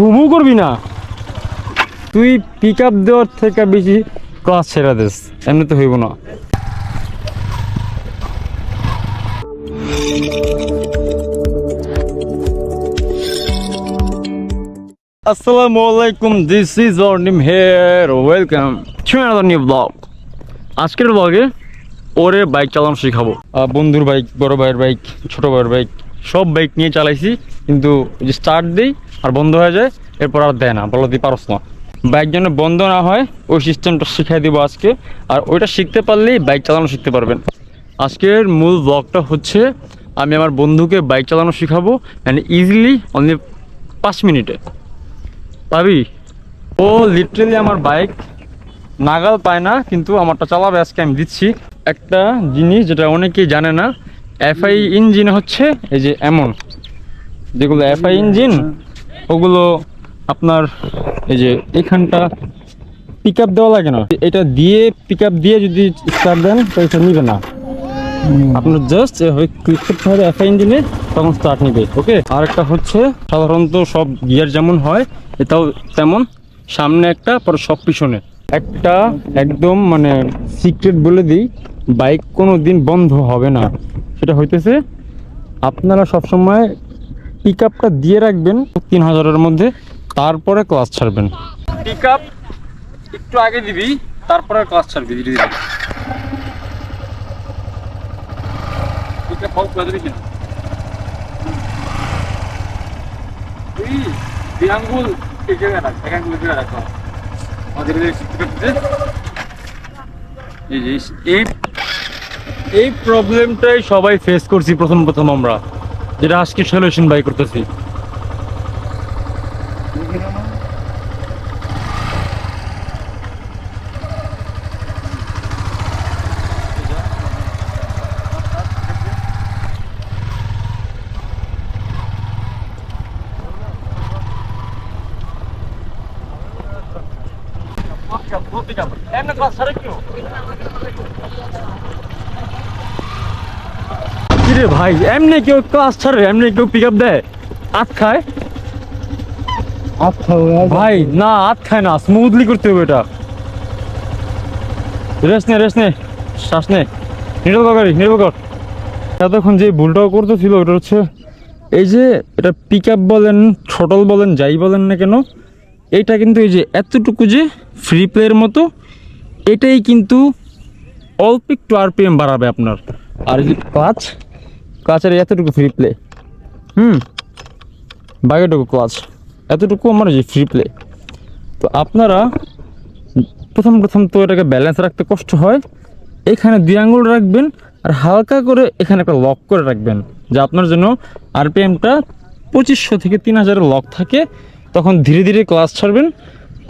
ভুভু করবি না। তুই পিক আপ দেওয়ার থেকে বেশি ক্লাস ছেড়ে দিস এমনি তো হইব না। আসসালামু আলাইকুম this is Arnim here welcome new blog আজকের ব্লগে ওরে বাইক চালানো শেখাবো। বন্ধুর বাইক বড় ভাইয়ের বাইক ছোট ভাইয়ের বাইক সব বাইক নিয়ে চালাইছি, কিন্তু যে স্টার্ট দিই আর বন্ধ হয়ে যায়, এরপর আর দেয় না বলো তুই পারস না। বাইক যেন বন্ধ না হয়, ওই সিস্টেমটা শিখাই দিব আজকে, আর ওইটা শিখতে পারলেই বাইক চালানো শিখতে পারবেন। আজকের মূল ব্লগটা হচ্ছে, আমি আমার বন্ধুকে বাইক চালানো শেখাবো অ্যান্ড ইজিলি অনলি পাঁচ মিনিটে। পাবি? ও লিটারেলি আমার বাইক নাগাল পায় না, কিন্তু আমারটা চালাবে আজকে, আমি দিচ্ছি। একটা জিনিস যেটা অনেকেই জানে না এফআই ইঞ্জিন হচ্ছে এই যে এমন। যেগুলো এফআই ইঞ্জিন ওগুলো আপনার এই যে এখানটা পিক আপ দেওয়া লাগে না। এটা দিয়ে পিক আপ দিয়ে যদি স্টার্ট দেন তো এটা নিবে না। আপনার জাস্ট ক্লিক করতে হবে এফআই ইঞ্জিনে তখন স্টার্ট নিবে ওকে আর একটা হচ্ছে সাধারণত সব গিয়ার যেমন হয় এটাও তেমন। সামনে একটা পরে সব পিছনে। একটা একদম মানে সিক্রেট বলে দিই বাইক কোনো দিন বন্ধ হবে না। সেটা হইতেছে, আপনারা সবসময় পিক আপটা দিয়ে রাখবেন তিন হাজারের মধ্যে, তারপরে ক্লাস ছাড়বেন। পিক আপ একটু আগে দিবি, তারপরে ক্লাস ছাড়বি এই যে, এই এই প্রবলেমটাই সবাই ফেস করছি প্রথম প্রথম আমরা। যেটা আজকে সলিউশন বাই করতেছি। ভাই এমনি কেউ ক্লাস ছাড়ে এমনি কেউ পিক আপ দেয়। আত খায়? ভাই। না আত খায় না স্মুথলি করতে হবে এটা। রেস্ট নে রেস্ট নে শ্বাস নে। নির্ভর করি নির্ভর কর। এতক্ষণ যে ভুলটাও করতেছিল ওটা হচ্ছে এই যে এটা পিক আপ বলেন ছোটল বলেন যাই বলেন না কেন এটা কিন্তু এই যে এতটুকু যে ফ্রি প্লের মতো এটাই কিন্তু অল্প একটু আরপিএম বাড়াবে আপনার। আর এই যে ক্লাচ ক্লাচের এতটুকু ফ্রি প্লে হুম? বাকিটুকু ক্লাচ এতটুকু আমার যে ফ্রি প্লে তো আপনারা প্রথম প্রথম তো এটাকে ব্যালেন্স রাখতে কষ্ট হয়। এখানে দুই আঙুল রাখবেন আর হালকা করে এখানে একটা লক করে রাখবেন। যে আপনার জন্য আরপিএমটা পঁচিশশো থেকে তিন হাজারের লক থাকে। তখন ধীরে ধীরে ক্লাস ছাড়বেন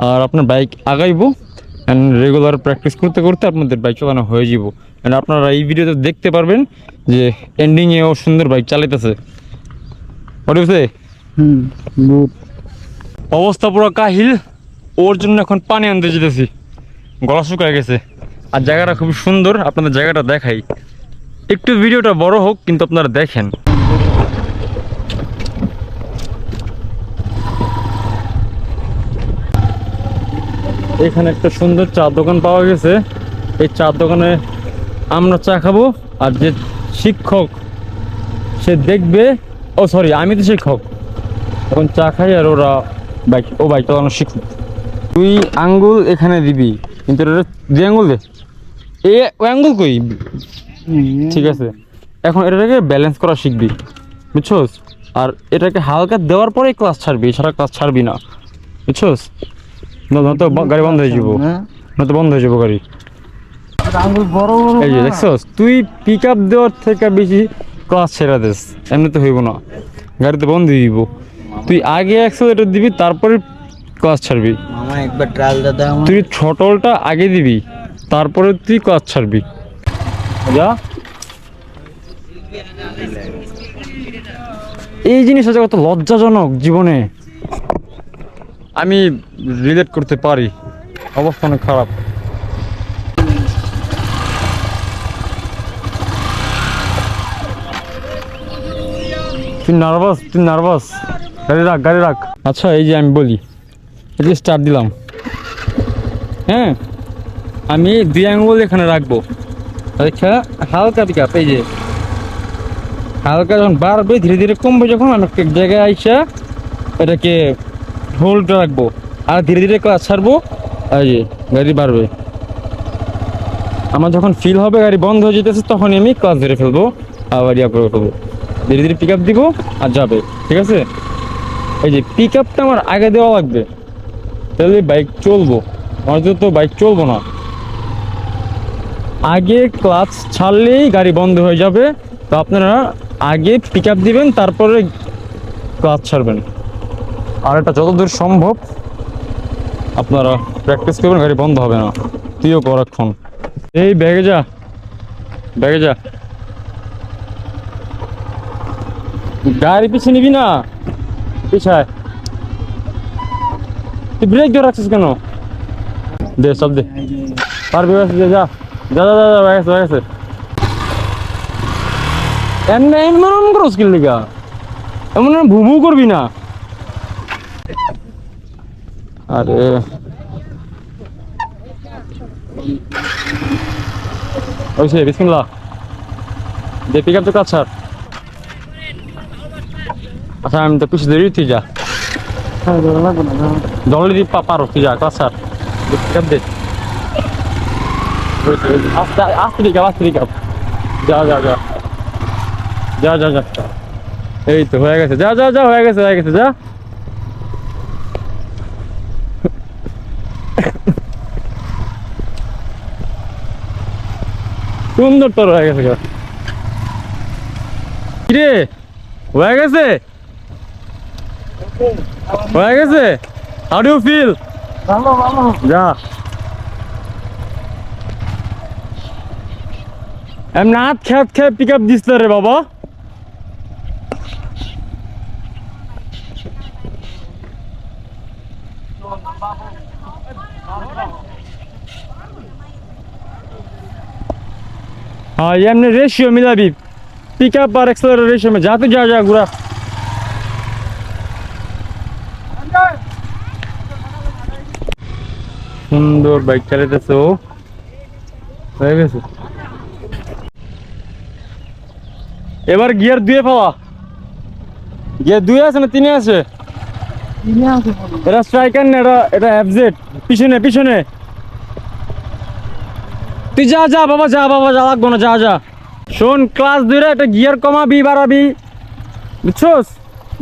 আর আপনার বাইক আগাইবো। অ্যান্ড রেগুলার প্র্যাকটিস করতে করতে আপনাদের বাইক চালানো হয়ে যাব অ্যান্ড আপনারা এই ভিডিওতে দেখতে পারবেন যে এন্ডিংয়েও সুন্দর বাইক চালাইতেছে। অবস্থা পুরো কাহিল ওর জন্য এখন পানি আনতে যেতেছি। গলা শুকায় গেছে। আর জায়গাটা খুব সুন্দর আপনাদের জায়গাটা দেখাই। একটু ভিডিওটা বড় হোক কিন্তু আপনারা দেখেন। এখানে একটা সুন্দর চা দোকান পাওয়া গেছে। এই চা দোকানে আমরা চা খাব আর যে শিক্ষক সে দেখবে ও সরি আমি তো শিক্ষক। এখন চা খাই আর ওরা বাইক ও বাইক চালানো শিখুক। তুই আঙ্গুল এখানে দিবি কিন্তু দুই আঙ্গুল দে। এ ওই আঙ্গুল কই? ঠিক আছে। এখন এটাকে ব্যালেন্স করা শিখবি বুঝছোস? আর এটাকে হালকা দেওয়ার পরে ক্লাস ছাড়বি এছাড়া ক্লাস ছাড়বি না বুঝছোস? নয়তো ব- গাড়ি বন্ধ হয়ে যাব। নয়তো বন্ধ হয়ে যাব গাড়ি। এই যে দেখছস? তুই পিক আপ দেওয়ার থেকে বেশি ক্লাস ছেড়ে দিস। এমনি তো হইব না। গাড়িতে বন্ধ দিব তুই আগে অ্যাক্সেলেটার দিবি তারপরে ক্লাস ছাড়বি। মামা একবার ট্রায়াল দাদা তুই ছটলটা আগে দিবি তারপরে তুই ক্লাস ছাড়বি। যা। এই জিনিসটা কত লজ্জাজনক জীবনে। আমি রিলেট করতে পারি। অবস্থা অনেক খারাপ। তুই নার্ভাস তুই নার্ভাস গাড়ি রাখ গাড়ি রাখ। আচ্ছা এই যে আমি বলি, এই যে স্টার্ট দিলাম। হ্যাঁ আমি দুই আঙ্গুল এখানে রাখব। আচ্ছা হালকা পিক এই যে। হালকা যখন বাড়বে, ধীরে ধীরে কমবে যখন, আমি একটা জায়গায় আইসা এটাকে হোল্ড রাখব। আর ধীরে ধীরে ক্লাস ছাড়বো, এই যে, গাড়ি বাড়বে। আমার যখন ফিল হবে, গাড়ি বন্ধ হয়ে যেতেছে তখন আমি ক্লাস ধরে ফেলব, আবার ইয়া করে ফেলব ধীরে ধীরে পিক আপ দিব আর যাবে, ঠিক আছে? এই যে পিক আপটা আমার আগে দেওয়া লাগবে। তাহলে বাইক চলবো। নয়তো তো বাইক চলবো না। আগে ক্লাচ ছাড়লেই গাড়ি বন্ধ হয়ে যাবে। তো আপনারা আগে পিক আপ দিবেন, তারপরে ক্লাচ ছাড়বেন। আর এটা যতদূর সম্ভব আপনারা প্র্যাকটিস করবেন, গাড়ি বন্ধ হবে না। তুইও কর এখন। এই ব্যাগে যা ব্যাগে যা। গাড়ি পিছিয়ে নিবি না? পিছায়। তুই ব্রেক ধরে রাখছিস কেন? দে, সব দে। পারবি যা। যা যা যা যা হয়ে গেছে হয়ে গেছে এমনি এমন এমন করো স্কিল লিগা এমন এমন ভু ভু করবি না। আরে। ওইসে বিসমিল্লাহ। দে পিক আপ তো কাজ ছাড়। আচ্ছা আমি তো পিছিয়ে দেরি তুই যা। জল দি পারো, তুই যা কাজ ছাড়। দে আস্তে আস্তে আপ আস্তে আপ যা যা যা। যা যা যা। এই তো হয়ে গেছে। যা যা যা, হয়ে গেছে হয়ে গেছে, যা। সুন্দর তোর হয়ে গেছে। কিরে হয়ে গেছে? হয়ে গেছে হাউ ডু ফিল ভালো ভালো যা এম নাত খেত খেয়ে পিক আপ দিস রে বাবা हाँ ये हमने रेशियो मिला भी पिकअप और एक्सेलरेटर रेशियो में जा तो जा जा गुरा সুন্দর বাইক চালাইতেছে ও। হয়ে গেছে। এবার গিয়ার দুয়ে পাওয়া। গিয়ার দুয়ে আছে না তিনে আছে? এটা স্ট্রাইকার না এটা এটা এফজেড পিছনে পিছনে। তুই যা যা বাবা যা বাবা যা লাগবো না যা যা। শোন ক্লাস দুইরা এটা গিয়ার কমাবি বাড়াবি। বুঝছোস?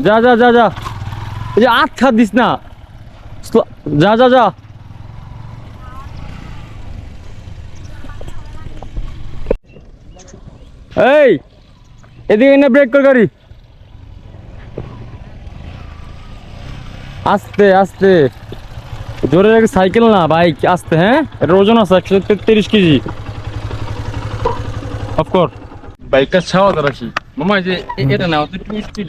যা যা যা যা। এই যে আট খাত দিস না। যা যা যা। এই এদিকে না ব্রেক কর গাড়ি। আস্তে আস্তে। জোরে সাইকেল না বাইক আস্তে হ্যাঁ? এটা ওজন আছে একশো তেত্রিশ কেজি। অফকোর বাইকটা ছাওয়া রাখি। মামা যে এটা নাও তুই টু স্পিড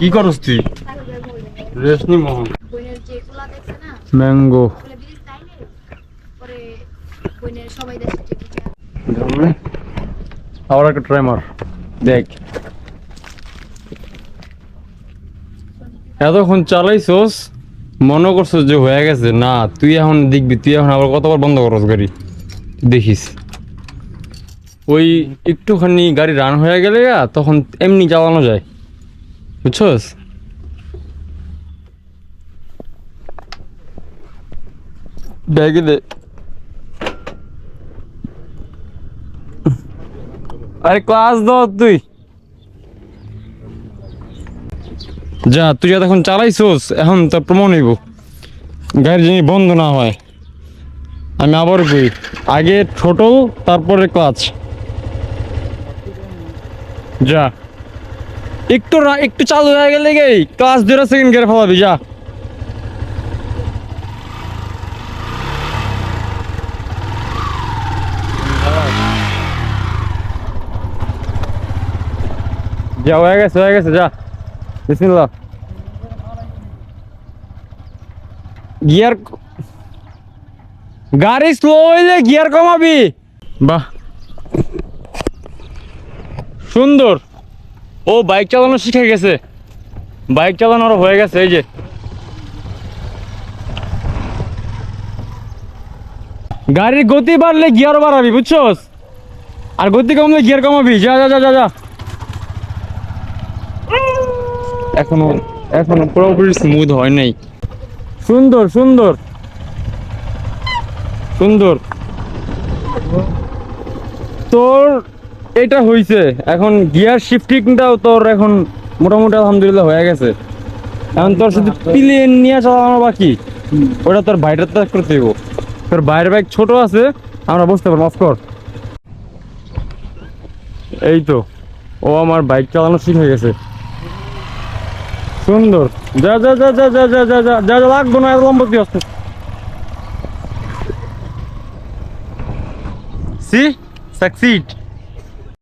কি করস তুই? রেশনি মোহন ম্যাঙ্গো আবার একটা ট্রাই দেখ এতক্ষণ চালাইছোস মনে করছিস যে হয়ে গেছে না তুই এখন দেখবি তুই এখন আবার কতবার বন্ধ করস গাড়ি দেখিস ওই একটুখানি গাড়ি রান হয়ে গেলে তখন এমনি চালানো যায় বুঝছস ব্যাগে দে আরে ক্লাস দাও তুই। যা, তুই এখন চালাইছোস, এখন তো প্রমাণ হইব। গাড়ি যিনি বন্ধ না হয়। আমি আবার কই, আগে ছোটল তারপরে ক্লাচ যা। একটু একটু চালু হয়ে গেলে গেই ক্লাস ধরে সেকেন্ড গিয়ার ফেলাবি, যা। যা, হয়ে গেছে হয়ে গেছে, যা। বিসমিল্লাহ। গিয়ার গাড়ি স্লো হইলে গিয়ার কমাবি। বাহ। সুন্দর। ও, বাইক চালানো শিখে গেছে। বাইক চালানোর হয়ে গেছে, এই যে। গাড়ির গতি বাড়লে গিয়ার বাড়াবি, বুঝছস? আর গতি কমলে গিয়ার কমাবি। যা যা যা যা যা। এখনও এখনও পুরোপুরি স্মুথ হয় নাই। সুন্দর সুন্দর। সুন্দর। তোর এটা হইছে, এখন গিয়ার শিফটিংটাও তোর এখন মোটামুটি আলহামদুলিল্লাহ হয়ে গেছে। এখন তোর শুধু প্লেন নিয়ে চালানো বাকি। ওটা তোর বাইরের তো করতে দিব তোর বাইরের বাইক ছোট আছে, আমরা বসতে পারব অফ কর এই তো, ও আমার বাইক চালানো শিখে গেছে। সুন্দর যা যা যা যা যা যা যা যা যা যা লাগবো না এত লম্বা আসতে সি সাকসিড